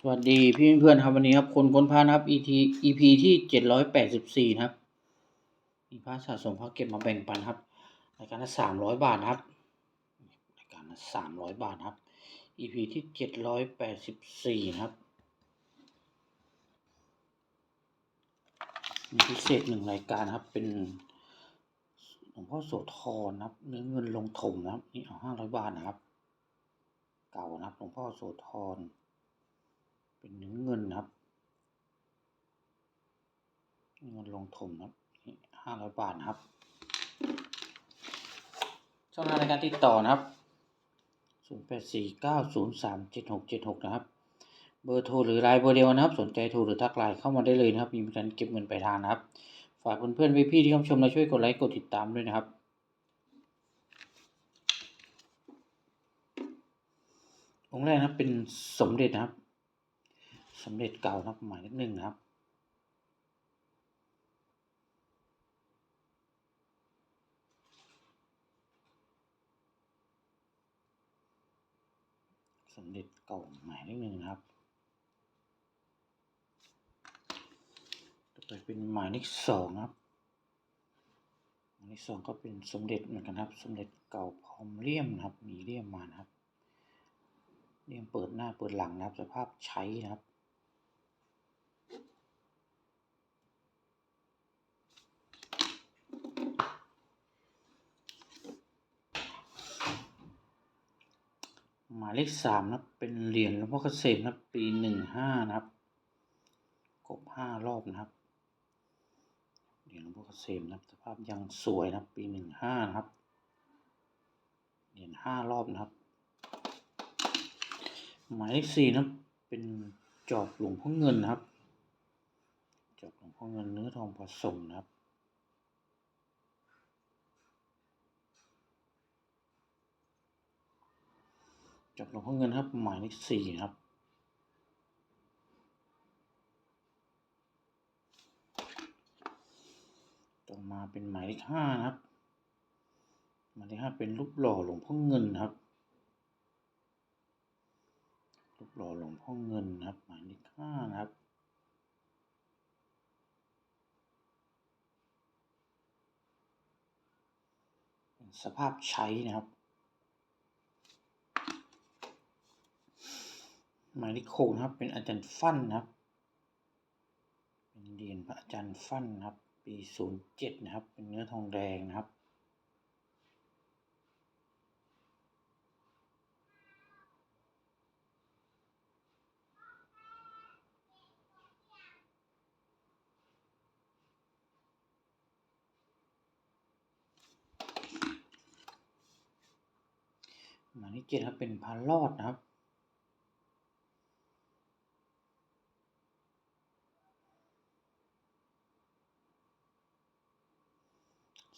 สวัสดีพี่เพื่อนครับวันนี้ครับคนค้นพระนะครับ ET EP ที่เจ็ดร้อยแปดสิบสี่นะครับมีพระสะสมพระเก็บมาแบ่งปันครับรายการละสามร้อยบาทครับรายการละสามร้อยบาทครับ EP ที่เจ็ดร้อยแปดสิบสี่ครับมีพิเศษหนึ่งรายการครับ เป็นหลวงพ่อโสธรนะครับเนื้อเงินลงถมนะครับนี่เอาห้าร้อยบาทนะครับ เก่านะครับหลวงพ่อโสธร เป็นเนื้อเงินครับ เงินลงถมนครับห้าร้อยบาทครับ ช่องทางในการติดต่อนะครับศูนย์แปดสี่เก้าศูนย์สามเจ็ดหกเจ็ดหกนะครับ เบอร์โทรหรือไลน์เบอร์เดียวนะครับ สนใจโทรหรือทักไลน์เข้ามาได้เลยนะครับ มีการเก็บเงินปลายทางนะครับ ฝากเพื่อนๆพี่ๆที่เข้ามาชมและช่วยกดไลค์กดติดตามด้วยนะครับองค์แรกนะครับเป็นสมเด็จนะครับ สมเด็จเก่านะครับหมายเลขหนึ่งนะครับสมเด็จเก่าหมายเลขหนึ่งนะครับต่อไปเป็นหมายเลขสองครับหมายเลขสองก็เป็นสมเด็จเหมือนกันครับ สมเด็จเก่าพร้อมเลี่ยมนะครับ มีเลี่ยมมานะครับเลี่ยมเปิดหน้าเปิดหลังนะครับ สภาพใช้นะครับายเลขสามนับเป็นเหรียญหลวงพ่อเกษมนับปีหนึ่งห้านะครับครบห้ารอบนะครับเหรียญหลวงพ่อเกษมนะครับสภาพยังสวยนะปีหนึ่งห้านะครับเหรียญห้ารอบนะครับ หมายเลขสี่นับเป็นจอบหลวงพ่อเงินนะครับ จอบหลวงพ่อเงินเนื้อทองผสมนะครับ จอบหลวงพ่อเงินครับ หมายเลขสี่ครับ ต่อมาเป็นหมายเลขห้านะครับ หมายเลขห้าเป็นรูปหล่อหลวงพ่อเงินครับ รูปหล่อหลวงพ่อเงินครับ หมายเลขห้านะครับสภาพใช้นะครับ หมายเลขหกนะครับ เป็นอาจารย์ฟั่นนะครับ เป็นเรียญพระอาจารย์ฟั่นนะครับ ปีศูนย์เจ็ดนะครับ เป็นเนื้อทองแดงนะครับหมายเลขเจ็ดครับเป็นพระรอดนะครับ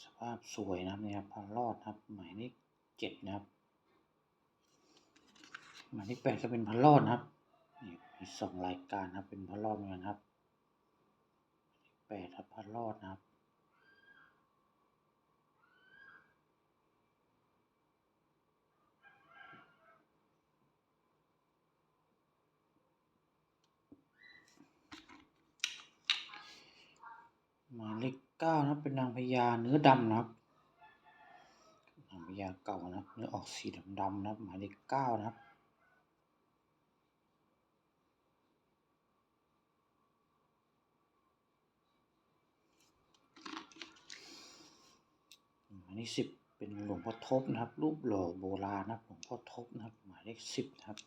ส ภาพสวยนะครับเนี่ครับพระรอดครับ หมายเลขเจ็ดนะครับ หมายเลขแปดก็เป็นพระรอดนะครับนี่มีสองรายการครับ เป็นพระรอดเหมือนกันครับแปดครับพระรอดนะครับหมายเลข เก้านับเป็นนางพญาเนื้อดำนะครับนางพญาเก่านะเนื้อออกสีดำๆนะครับหมายเลขเก้านะครับหมายเลขสิบเป็นหลวงพ่อทบนะครับ รูปหล่อโบราณนะหลวงพ่อทบนะครับ หมายเลขสิบนะครับ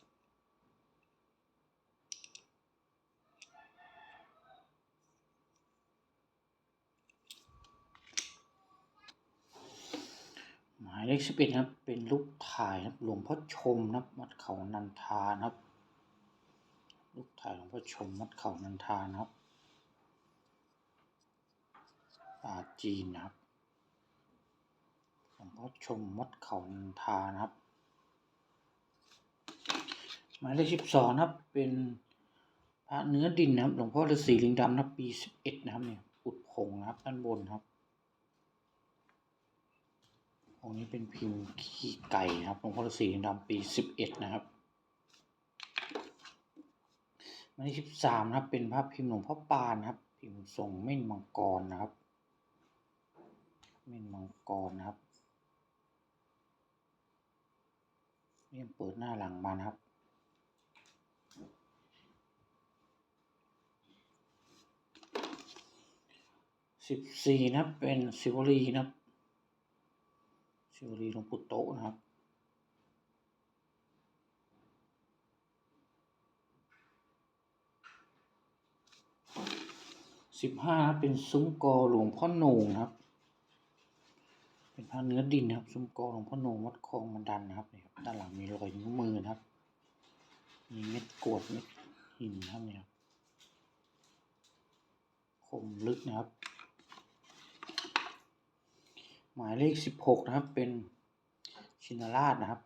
ายเลขสิบเอ็ดนครับ เป็นรูปถ่ายครับหลวงพ่อชมนะครับวัดเขานันทานะครับรูปถ่ายหลวงพ่อชมวัดเขานันทานะครับปาจีนนะครับหลวงพ่อชมวัดเขานันทานะครับหมายเลขสิบสองนะครับเป็นพระเนื้อดินนะครับหลวงพ่อฤาษีลิงดำนะครับปีสิบเอ็ดนะครับเนี่ยอุดผงนะครับด้านบนครับ องค์นี้เป็นพิมพ์ขี้ไก่นะครับหลวงพ่อฤาษีลิงดำปีสิบเอ็ดนะครับหมายเลขสิบสามนะครับ เป็นภาพพิมพ์หลวงพ่อปานครับ พิมพ์ทรงเม่นมังกรนะครับ เม่นมังกรนะครับเรียมเปิดหน้าหลังมานะครับสิบสี่นะครับเป็นสิวลีนะ ครับสิวลีหลวงปู่โตนะครับ สิบห้าเป็นซุ้มกอหลวงพ่อโหนงครับ เป็นผ้าเนื้อดินนะครับ ซุ้มกอหลวงพ่อโหนงวัดคลองมันดันนะครับนี่ครับด้านหลังมีรอยนิ้วมือนะครับ มีเม็ดกรวดเม็ดหินนะครับเนี่ยครับ คมลึกนะครับ หมายเลขสิบหกนะครับ เป็นชินราชนะครับ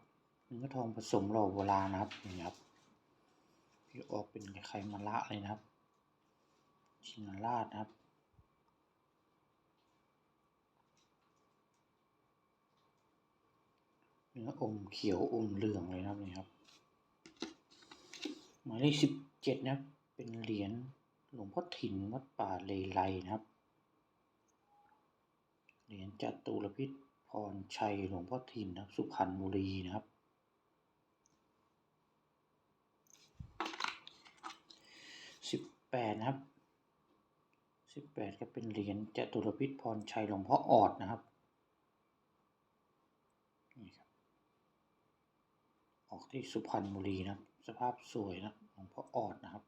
เนื้อทองผสมหล่อโบราณนะครับนี่ครับที่ออกเป็นไข่มะละเลยนะครับ ชินราชนะครับเนื้ออมเขียวอมเหลืองเลยนะครับนี่ครับ หมายเลขสิบเจ็ดนะครับ เป็นเหรียญหลวงพ่อถิ่นวัดป่าเลไลนะครับ เหรียญจตุรพิษพรชัยหลวงพ่อถิ่นนะครับ สุพรรณบุรีนะครับ สิบแปดนะครับ สิบแปดก็เป็นเหรียญจตุรพิษพรชัยหลวงพ่อออดนะครับนี่ครับ ออกที่สุพรรณบุรีนะครับ สภาพสวยนะหลวงพ่อออดนะครับ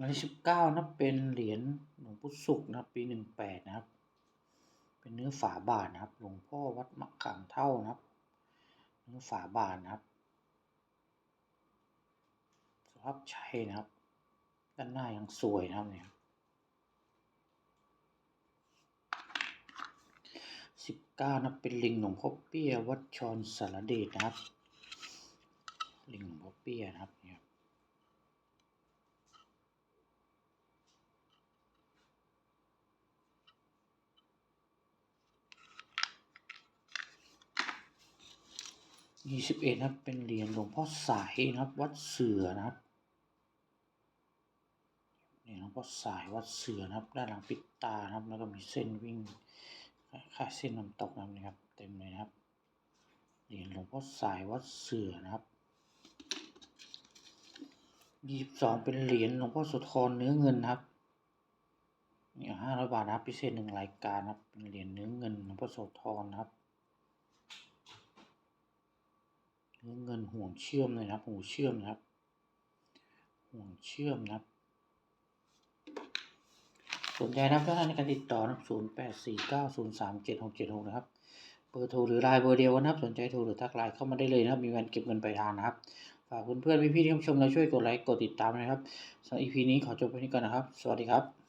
หมายเลขสิบเก้านะเป็นเหรียญหลวงปู่ศุกร์นะปีหนึ่งแปดนะครับ เป็นเนื้อฝาบาทนะครับ หลวงพ่อวัดมะขามเท่านะครับ เนื้อฝาบาทนะครับสภาพใช้นะครับ ด้านหน้ายังสวยนะครับเนี่ยสิบเก้านะเป็นลิงหลวงพ่อเปี้ยวัดชรสารเดชนะครับ ลิงหลวงพ่อเปี้ยนะครับเนี่ย ยี่สิบเอ็ดนะครับ เป็นเหรียญหลวงพ่อสายนะครับ วัดเสือนะครับเนี่ยหลวงพ่อสายวัดเสือนะครับ ด้านหลังปิดตานะครับ แล้วก็มีเส้นวิ่งคล้าเส้นน้ำตกนะครับ เต็มเลยนะครับเหรียญหลวงพ่อสายวัดเสือนะครับยี่สิบสองเป็นเหรียญหลวงพ่อโสธรเนื้อเงินนะครับเนี่ยห้าร้อยบาทนะครับ พิเศษหนึ่งรายการนะครับ เป็นเหรียญเนื้อเงินหลวงพ่อโสธรนะครับ เงินห่วงเชื่อมเลยนะครับห่วงเชื่อมนะครับ ห่วงเชื่อมนะครับสนใจนะครับท่านในการติดต่อนะครับ0 8 4 9 0 3 7 6 7 6นะครับ เบอร์โทรหรือไลน์เบอร์เดียวนะครับ สนใจโทรหรือทักไลน์เข้ามาได้เลยนะครับ มีการเก็บเงินปลายทางนะครับ ฝากเพื่อนๆพี่ๆที่ชมเราช่วยกดไลค์ กดติดตามนะครับสำหรับ EP นี้ขอจบไปนี้ก่อนนะครับ สวัสดีครับ